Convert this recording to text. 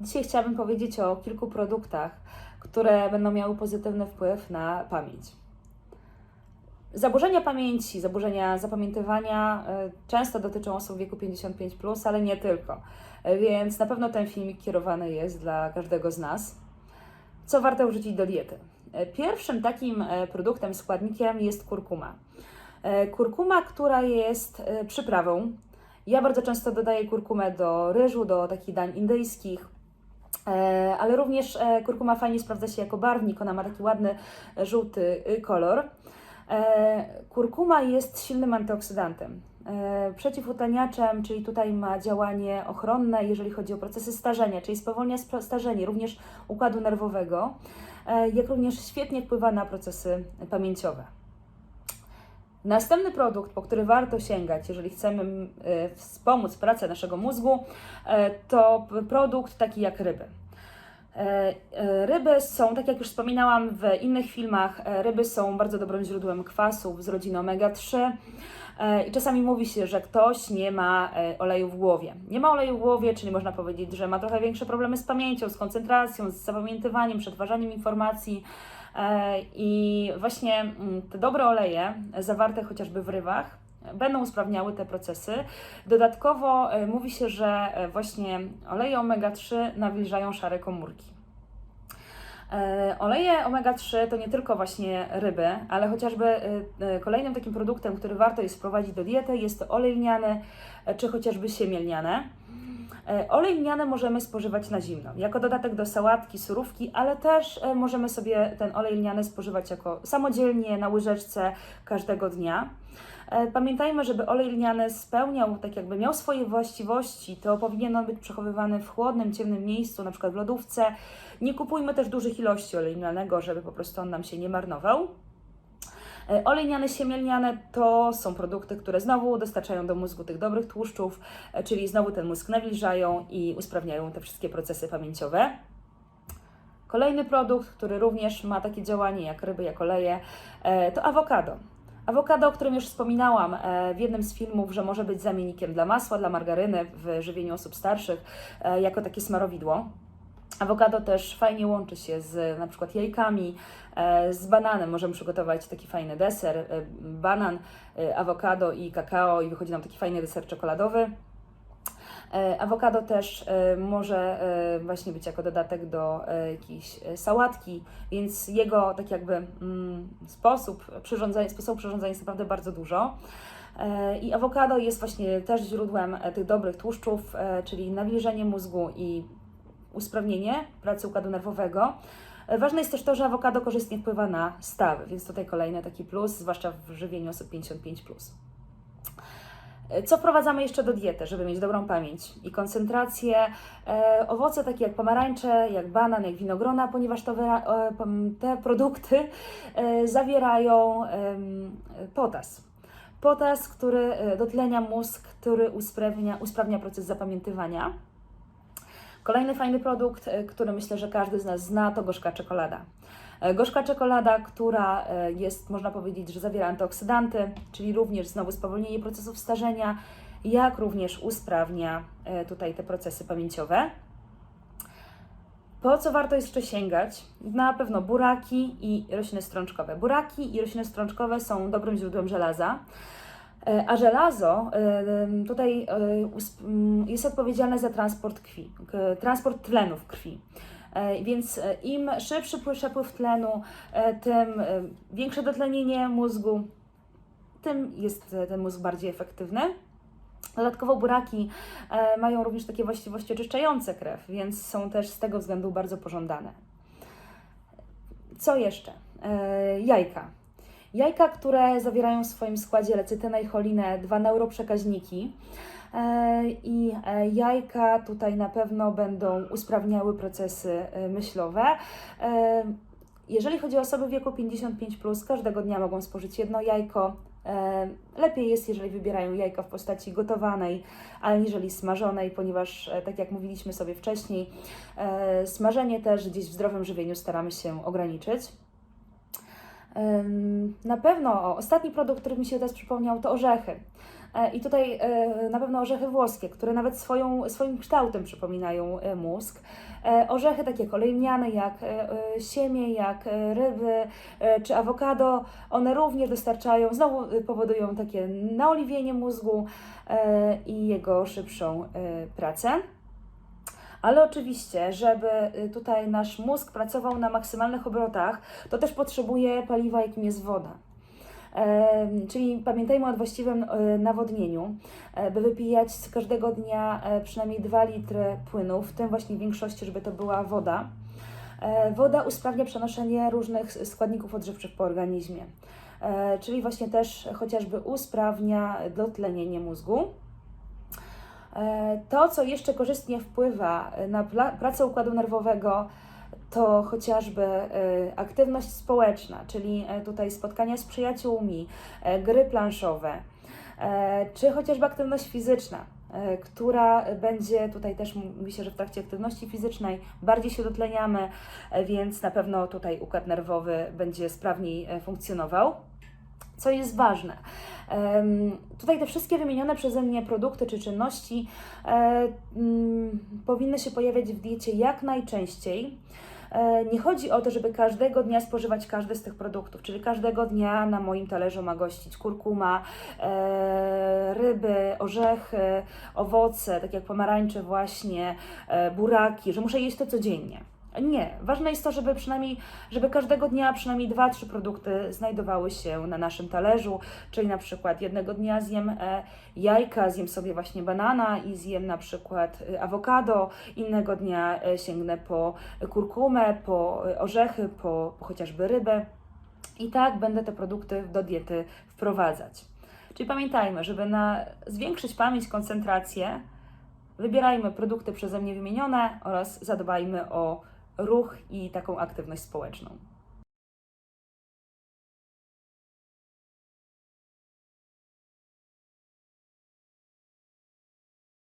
Dzisiaj chciałabym powiedzieć o kilku produktach, które będą miały pozytywny wpływ na pamięć. Zaburzenia pamięci, zaburzenia zapamiętywania y, często dotyczą osób w wieku 55, ale nie tylko. Więc na pewno ten filmik kierowany jest dla każdego z nas. Co warto wrzucić do diety? Pierwszym takim y, produktem, składnikiem jest kurkuma. Y, Kurkuma, która jest y, przyprawą. Ja bardzo często dodaję kurkumę do ryżu, do takich dań indyjskich. E, ale również e, kurkuma fajnie sprawdza się jako barwnik, ona ma taki ładny e, żółty y, kolor. Kurkuma jest silnym antyoksydantem, przeciwutleniaczem, czyli tutaj ma działanie ochronne, jeżeli chodzi o procesy starzenia, czyli spowolnia starzenie również układu nerwowego, jak również świetnie wpływa na procesy pamięciowe. Następny produkt, po który warto sięgać, jeżeli chcemy mm, e, wspomóc pracę naszego mózgu, e, to produkt taki jak ryby. E, Ryby są, tak jak już wspominałam w innych filmach, ryby są bardzo dobrym źródłem kwasów z rodziny omega-3. E, I czasami mówi się, że ktoś nie ma e, oleju w głowie. Nie ma oleju w głowie, czyli można powiedzieć, że ma trochę większe problemy z pamięcią, z koncentracją, z zapamiętywaniem, przetwarzaniem informacji. E, I właśnie mm, te dobre oleje, zawarte chociażby w rybach, będą usprawniały te procesy. Dodatkowo mówi się, że właśnie oleje omega-3 nawilżają szare komórki. E, Oleje omega-3 to nie tylko właśnie ryby, ale chociażby e, e, kolejnym takim produktem, który warto jest wprowadzić do diety, jest to olej lniany czy chociażby siemię lniane. Olej lniany możemy spożywać na zimno, jako dodatek do sałatki, surówki, ale też możemy sobie ten olej lniany spożywać jako samodzielnie na łyżeczce każdego dnia. E, Pamiętajmy, żeby olej lniany spełniał, tak jakby miał swoje właściwości, to powinien on być przechowywany w chłodnym, ciemnym miejscu, na przykład w lodówce. Nie kupujmy też dużych ilości oleju lnianego, żeby po prostu on nam się nie marnował. E, Olej lniany, siemię lniane to są produkty, które znowu dostarczają do mózgu tych dobrych tłuszczów, e, czyli znowu ten mózg nawilżają i usprawniają te wszystkie procesy pamięciowe. Kolejny produkt, który również ma takie działanie jak ryby, jak oleje, to awokado. Awokado, o którym już wspominałam e, w jednym z filmów, że może być zamiennikiem dla masła, dla margaryny w żywieniu osób starszych, e, jako takie smarowidło. Awokado też fajnie łączy się z na przykład jajkami, e, z bananem. Możemy przygotować taki fajny deser, banan, awokado i kakao i wychodzi nam taki fajny deser czekoladowy. E, Awokado też e, może e, właśnie być jako dodatek do jakiejś sałatki, więc jego tak jakby mm, sposób przyrządzania, sposobu przyrządzania jest naprawdę bardzo dużo. I awokado jest właśnie też źródłem tych dobrych tłuszczów, czyli nawilżenie mózgu i usprawnienie pracy układu nerwowego. Ważne jest też to, że awokado korzystnie wpływa na stawy, więc tutaj kolejny taki plus, zwłaszcza w żywieniu osób 55+. Plus. Co wprowadzamy jeszcze do diety, żeby mieć dobrą pamięć i koncentrację? E, owoce takie jak pomarańcze, jak banan, jak winogrona, ponieważ to e, te produkty e, zawierają potas. Potas, który dotlenia mózg, który usprawnia, usprawnia proces zapamiętywania. Kolejny fajny produkt, e, który myślę, że każdy z nas zna, to gorzka czekolada. E, Gorzka czekolada, która e, jest, można powiedzieć, że zawiera antyoksydanty, czyli również znowu spowolnienie procesów starzenia, jak również usprawnia tutaj te procesy pamięciowe. Po co warto jeszcze sięgać? Na pewno buraki i rośliny strączkowe. Buraki i rośliny strączkowe są dobrym źródłem żelaza. E, A żelazo e, tutaj e, us- m, jest odpowiedzialne za transport krwi, transport tlenu w krwi. Więc im szybszy pły- przepływ tlenu, tym większe dotlenienie mózgu, tym jest ten mózg bardziej efektywny. Dodatkowo buraki mają również takie właściwości oczyszczające krew, więc są też z tego względu bardzo pożądane. Co jeszcze? Jajka. Jajka, które zawierają w swoim składzie lecytynę i cholinę, dwa neuroprzekaźniki. E, I e, jajka tutaj na pewno będą usprawniały procesy e, myślowe. Jeżeli chodzi o osoby w wieku 55, każdego dnia mogą spożyć jedno jajko. Lepiej jest, jeżeli wybierają jajka w postaci gotowanej, aniżeli smażonej, ponieważ, tak jak mówiliśmy sobie wcześniej, smażenie też gdzieś w zdrowym żywieniu staramy się ograniczyć. Na pewno ostatni produkt, który mi się teraz przypomniał, to orzechy. E, I tutaj e, na pewno orzechy włoskie, które nawet swoją, swoim kształtem przypominają e, mózg. Orzechy takie jak olejniane, jak siemię, jak ryby czy awokado, one również dostarczają, znowu powodują takie naoliwienie mózgu i jego szybszą pracę. Ale oczywiście, żeby y, tutaj nasz mózg pracował na maksymalnych obrotach, to też potrzebuje paliwa, jakim jest woda. Czyli pamiętajmy o właściwym e, nawodnieniu, e, by wypijać z każdego dnia e, przynajmniej 2 litry płynu, w tym właśnie większości, żeby to była woda. E, Woda usprawnia przenoszenie różnych składników odżywczych po organizmie, czyli właśnie też chociażby usprawnia dotlenienie mózgu. E, To, co jeszcze korzystnie wpływa na pla- pracę układu nerwowego, to chociażby e, aktywność społeczna, czyli e, tutaj spotkania z przyjaciółmi, e, gry planszowe, e, czy chociażby aktywność fizyczna, e, która będzie tutaj też mówi się, że w trakcie aktywności fizycznej bardziej się dotleniamy, e, więc na pewno tutaj układ nerwowy będzie sprawniej e, funkcjonował. Co jest ważne, tutaj te wszystkie wymienione przeze mnie produkty czy czynności e, mm, powinny się pojawiać w diecie jak najczęściej. E, Nie chodzi o to, żeby każdego dnia spożywać każdy z tych produktów, czyli każdego dnia na moim talerzu ma gościć kurkuma, e, ryby, orzechy, owoce, tak jak pomarańcze właśnie, buraki, że muszę jeść to codziennie. Nie, ważne jest to, żeby przynajmniej, żeby każdego dnia przynajmniej dwa, trzy produkty znajdowały się na naszym talerzu, czyli na przykład jednego dnia zjem e, jajka, zjem sobie właśnie banana i zjem na przykład e, awokado, innego dnia e, sięgnę po kurkumę, po orzechy, po, po chociażby rybę. I tak będę te produkty do diety wprowadzać. Czyli pamiętajmy, żeby na, zwiększyć pamięć, koncentrację, wybierajmy produkty przeze mnie wymienione oraz zadbajmy o ruch i taką aktywność społeczną.